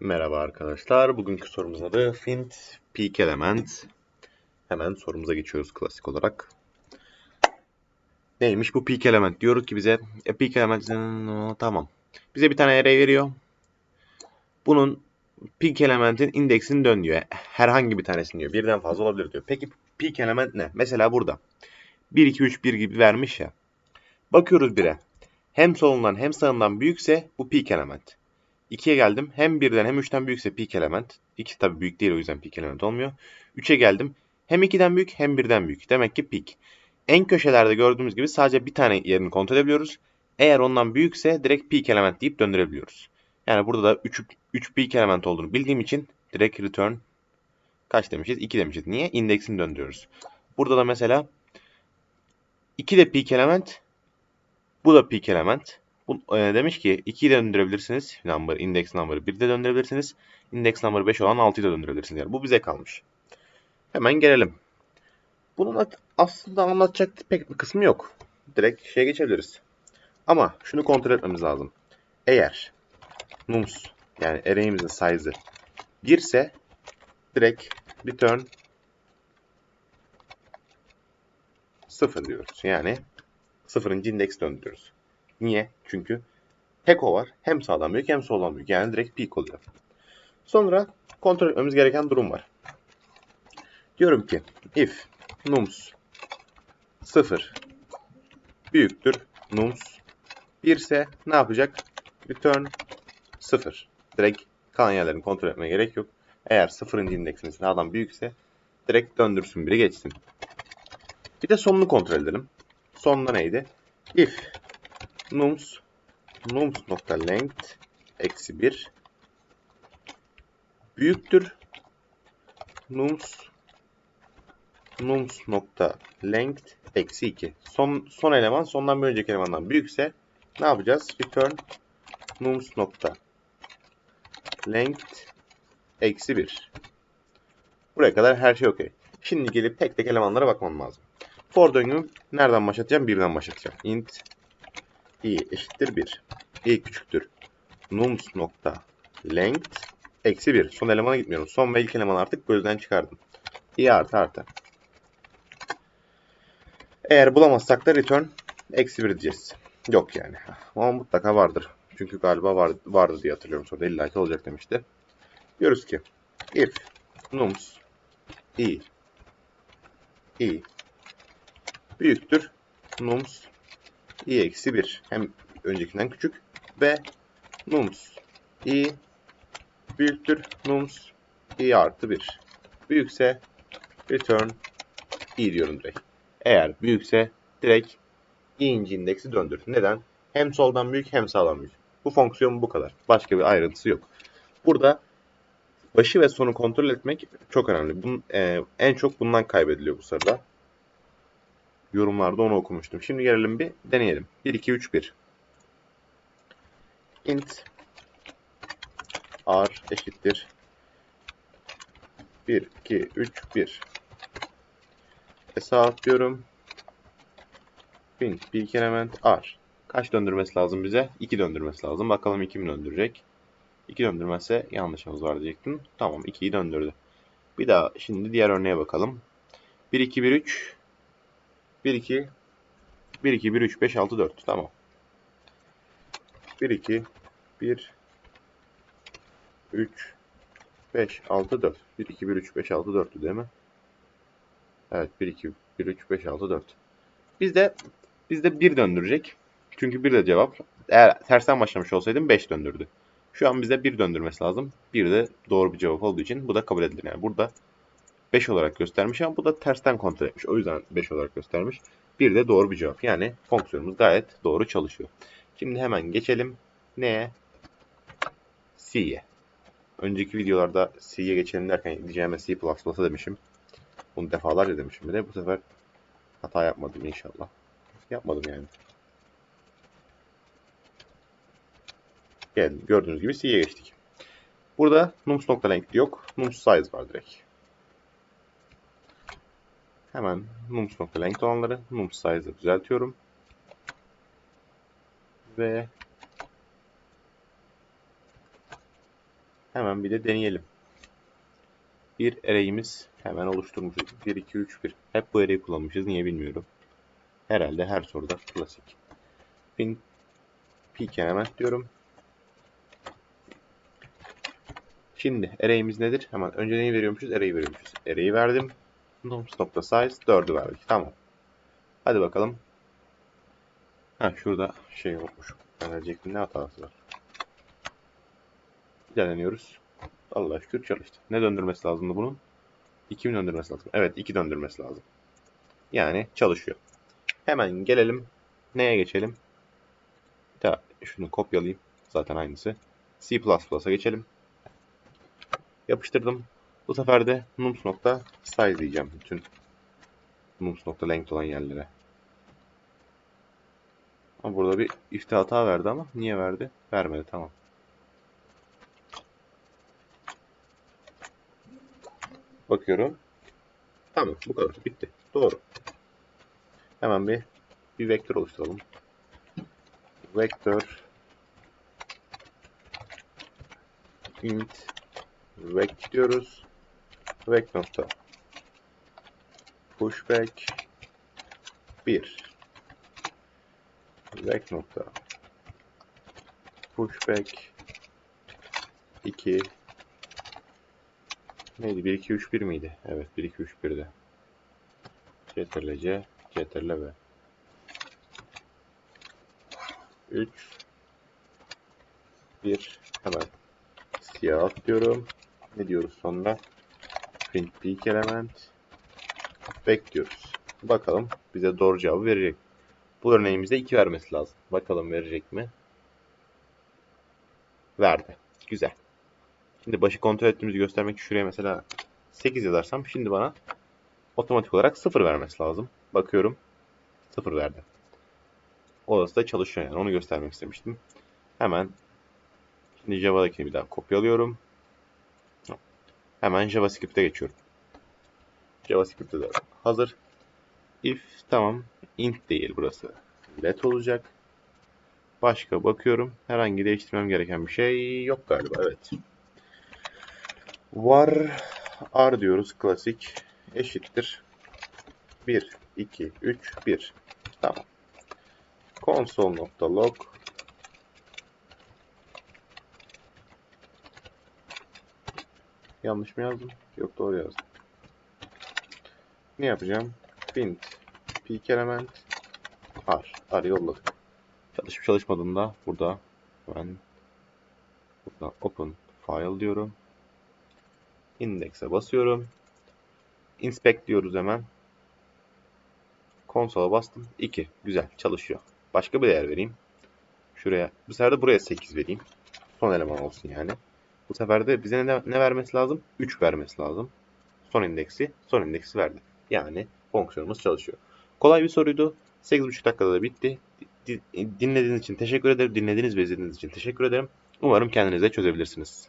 Merhaba arkadaşlar. Bugünkü sorumuzun adı Find Peak Element. Hemen sorumuza geçiyoruz klasik olarak. Neymiş bu peak element? Diyoruz ki bize e, peak element tamam. Bize bir tane array veriyor. Bunun peak elementin indeksini dön diyor. Herhangi bir tanesini diyor. Birden fazla olabilir diyor. Peki peak element ne? Mesela burada 1 2 3 1 gibi vermiş ya. Bakıyoruz 1'e. Hem solundan hem sağından büyükse bu peak element. 2'ye geldim. Hem 1'den hem 3'ten büyükse peak element. 2 tabii büyük değil o yüzden peak element olmuyor. 3'e geldim. Hem 2'den büyük hem 1'den büyük. Demek ki peak. En köşelerde gördüğümüz gibi sadece bir tane yerini kontrol edebiliyoruz. Eğer ondan büyükse direkt peak element deyip döndürebiliyoruz. Yani burada da 3, 3 peak element olduğunu bildiğim için direkt return kaç demişiz? 2 demişiz. Niye? İndeksini döndürüyoruz. Burada da mesela 2 de peak element. Bu da peak element. Bu, e, demiş ki 2'yi de döndürebilirsiniz. Number, index number'ı 1'i de döndürebilirsiniz. Index number 5 olan 6'yı da döndürebilirsiniz. Yani bu bize kalmış. Hemen gelelim. Bunun aslında anlatacak pek bir kısmı yok. Direkt şeye geçebiliriz. Ama şunu kontrol etmemiz lazım. Eğer nums yani array'imizin size'ı 1 ise direkt return 0 diyoruz. Yani 0. indeks döndürüyoruz. Niye? Çünkü tek var. Hem sağdan büyük hem soldan. Yani direkt peak oluyor. Sonra kontrol etmemiz gereken durum var. Diyorum ki if nums 0 büyüktür nums 1 ise ne yapacak? Return 0. Direkt kalan yerlerini kontrol etmeye gerek yok. Eğer 0. indeksin sağdan büyükse direkt döndürsün biri geçsin. Bir de sonunu kontrol edelim. Sonunda neydi? If nums nums nokta length eksi 1 büyüktür nums nums nokta length eksi 2. Son, son eleman sondan bir önceki elemandan büyükse ne yapacağız? Return nums nokta length eksi 1. Buraya kadar her şey okey. Şimdi gelip tek tek elemanlara bakmam lazım. For döngümü nereden başlatacağım? Birden başlatacağım. int i eşittir 1. i küçüktür. nums nokta length eksi 1. Son elemana gitmiyorum. Son ve ilk elemanı artık gözden çıkardım. i artı artı. Eğer bulamazsak da return eksi 1 diyeceğiz. Yok yani. Ama mutlaka vardır. Çünkü galiba var, vardı diye hatırlıyorum. Sonra illaki olacak demişti. Diyoruz ki if nums i i büyüktür nums i eksi 1 hem öncekinden küçük ve nums i büyüktür nums i artı 1 büyükse return i diyorum direkt. Eğer büyükse direkt i'inci indeksi döndür. Neden? Hem soldan büyük hem sağdan büyük. Bu fonksiyon bu kadar. Başka bir ayrıntısı yok. Burada başı ve sonu kontrol etmek çok önemli. Bunun, e, en çok bundan kaybediliyor bu sırada. Yorumlarda onu okumuştum. Şimdi gelelim bir deneyelim. 1, 2, 3, 1. int r eşittir 1, 2, 3, 1. Hesap diyorum. Bin, bir element r. Kaç döndürmesi lazım bize? 2 döndürmesi lazım. Bakalım 2 mi döndürecek? 2 döndürmezse yanlışımız var diyecektim. Tamam 2'yi döndürdü. Bir daha şimdi diğer örneğe bakalım. 1, 2, 1, 3. 1, 2, 1, 2, 1, 3, 5, 6, 4. Tamam. 1, 2, 1, 3, 5, 6, 4. 1, 2, 1, 3, 5, 6, 4'tü değil mi? Evet 1, 2, 1, 3, 5, 6, 4. Bizde bizde 1 döndürecek. Çünkü 1 de cevap. Eğer tersten başlamış olsaydım 5 döndürdü. Şu an bize 1 döndürmesi lazım. 1 de doğru bir cevap olduğu için bu da kabul edilir. Yani burada 5 olarak göstermiş ama bu da tersten kontrol etmiş. O yüzden 5 olarak göstermiş. 1 de doğru bir cevap. Yani fonksiyonumuz gayet doğru çalışıyor. Şimdi hemen geçelim. Neye? C'ye. Önceki videolarda C'ye geçelim derken diyeceğime C++ demişim. Bunu defalarca demişim bir de. Bu sefer hata yapmadım inşallah. Yapmadım yani. Geldim. Gördüğünüz gibi C'ye geçtik. Burada nums.length yok. Nums size var direkt. Hemen nums.length olanları nums size'ı düzeltiyorum. Ve Hemen bir de deneyelim. Bir array'imiz hemen oluşturmuşuz. 1, 2, 3, 1. Hep bu array'i kullanmışız. Niye bilmiyorum. Herhalde her soruda klasik. Pin element diyorum. Şimdi array'imiz nedir? Hemen önce neyi veriyormuşuz? Array'i veriyormuşuz. Array'i verdim. Nokta size 4'ü verdik. Tamam. Hadi bakalım. Ha şurada şey olmuş. Verecektim. Ne hatası var? Deneniyoruz. Allah şükür çalıştı. Ne döndürmesi lazımdı bunun? 2 mi döndürmesi lazım? Evet 2 döndürmesi lazım. Yani çalışıyor. Hemen gelelim. Neye geçelim? Bir daha şunu kopyalayayım. Zaten aynısı. C++'a geçelim. Yapıştırdım. Bu sefer de nums nokta size diyeceğim bütün nums nokta length olan yerlere. Ama burada bir ifte hata verdi ama niye verdi? Vermedi tamam. Bakıyorum. Tamam bu kadar bitti. Doğru. Hemen bir bir vektör oluşturalım. Vektör int vec diyoruz. Vec nokta pushback 1 vec nokta pushback 2 neydi 1 2 3 1 miydi? Evet 1 2 3 1'de. Ctrl C Ctrl V 3 1 hemen siyah atlıyorum. Ne diyoruz sonra? Print peak element. Bekliyoruz. Bakalım bize doğru cevabı verecek. Bu örneğimizde 2 vermesi lazım. Bakalım verecek mi? Verdi. Güzel. Şimdi başı kontrol ettiğimizi göstermek şuraya mesela 8 yazarsam şimdi bana otomatik olarak 0 vermesi lazım. Bakıyorum. 0 verdi. Orası da çalışıyor yani. Onu göstermek istemiştim. Hemen şimdi Java'dakini bir daha kopyalıyorum. Hemen JavaScript'e geçiyorum. JavaScript'te de hazır. If tamam. int değil burası. Let olacak. Başka bakıyorum. Herhangi değiştirmem gereken bir şey yok galiba. Evet. Var r diyoruz klasik. Eşittir. 1, 2, 3, 1. Tamam. Console.log Yanlış mı yazdım? Yok doğru yazdım. Ne yapacağım? Print peak element r. R yolladık. Çalışıp çalışmadığında burada ben burada open file diyorum. Index'e basıyorum. Inspect diyoruz hemen. Konsola bastım. 2. Güzel. Çalışıyor. Başka bir değer vereyim. Şuraya. Bu sefer de buraya 8 vereyim. Son eleman olsun yani. Bu sefer de bize ne, ne vermesi lazım? 3 vermesi lazım. Son indeksi. Son indeksi verdi. Yani fonksiyonumuz çalışıyor. Kolay bir soruydu. 8,5 dakikada da bitti. Dinlediğiniz için teşekkür ederim. Dinlediğiniz ve izlediğiniz için teşekkür ederim. Umarım kendiniz de çözebilirsiniz.